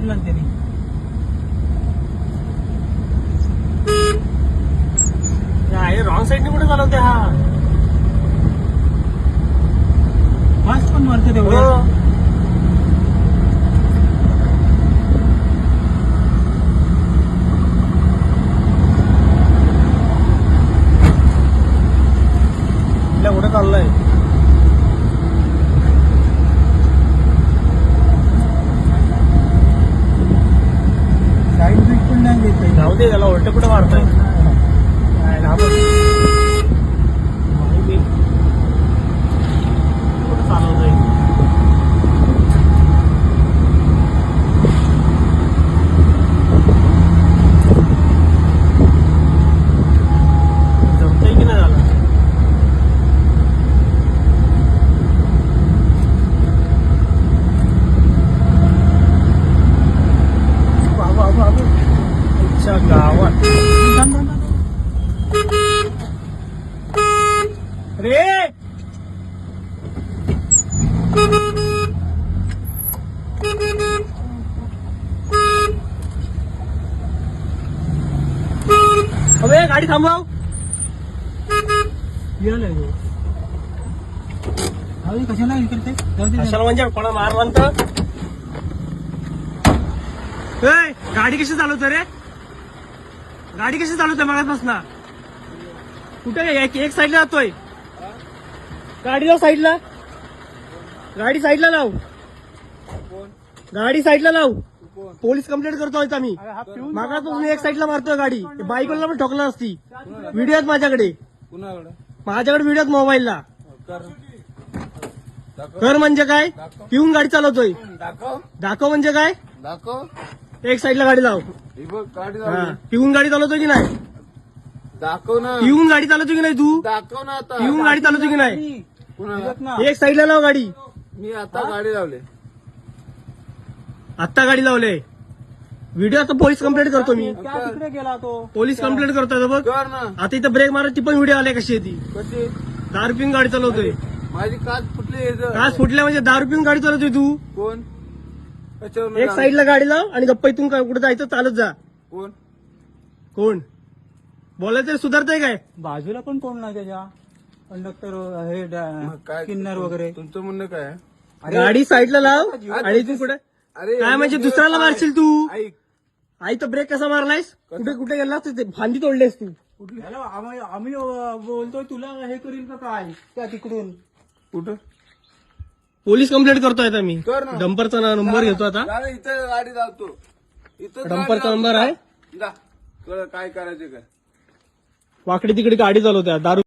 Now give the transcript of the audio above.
घाबरला ना त्यांनी रॉंग साईडने कुठे चालवते हा फास्ट पण मारते हो. तेवढं तिला कुठे चाललंय साईड बीट पण नाही ते काही. जाऊ दे त्याला उलट कुठे मारतोय अबे गाडी थांबव. कशाला दे कशाला म्हणजे? कोणा मार म्हणत? गाडी कशी चालवतो रे? गाडी कशी चालवतोय मगापासून कुठे? एक एक साईडला जातोय. गाडी लाव साईडला गाडी साईडला लाव. गाडी साईडला लाव. पोलीस कंप्लेंट करतोय आम्ही. हा मागापासून एक साईडला मारतोय गाडी. बाईकला पण ठोकला असती. व्हिडिओ आहेत माझ्याकडे. माझ्याकडे व्हिडिओ आहेत मोबाईलला. कर. कर म्हणजे काय? पिऊन गाडी चालवतोय. दाखव. म्हणजे काय? दाखव. एक साईडला गाडी लाव. ही हा. पिऊन गाडी चालवतो की नाही? दाखव ना. पिऊन गाडी चालवतो की नाही तू? दाखव ना पिऊन गाडी चालवतो की नाही? एक साईडला लाव गाडी. मी आता गाडी लावली. आत्ता गाडी लावले. व्हिडिओ आता पोलीस कंप्लेंट करतो मी. त्या तिकडे गेला तो. पोलीस कंप्लेंट करतोय बघ. कर ना. आता इथं ब्रेक मारत ती पण व्हिडिओ आले कशी आहे ती. कशी? दारू पिऊन गाडी चालवतोय. माझी काच फुटली इथं. काच फुटल्या म्हणजे दारू पिऊन गाडी चालवतोय तू. कोण? एक साईडला गाडी लाव आणि गप्पा इथून काय कुठे जायचं चालत जा. कोण? कोण? बोलायचं तरी सुधारतंय काय? बाजूला पण कोण नाही त्याच्या. कंडक्टर हे मग काय किन्नर वगैरे. तुमचं म्हणणं काय आहे? गाडी साईडला लाव आणि तू कुठे? अरे काय म्हणजे दुसऱ्याला मारशील तू? ऐक. आई तर ब्रेक कसा मारलायस? कुठे कुठे गेलास ते? फांदी तोडलेस तू. याला आम्ही बोलतोय तुला हे करील का काय? त्या तिकडून. कुठं? पोलीस कंप्लेंट करतोय आता मी. कर ना. डंपरचा नंबर घेतो आता. इथं गाडी लावतो. इथं डंपरचा नंबर आहे? जा. कळ काय करायचं काय? वाकडी तिकडे गाडी चालवत्या. दारू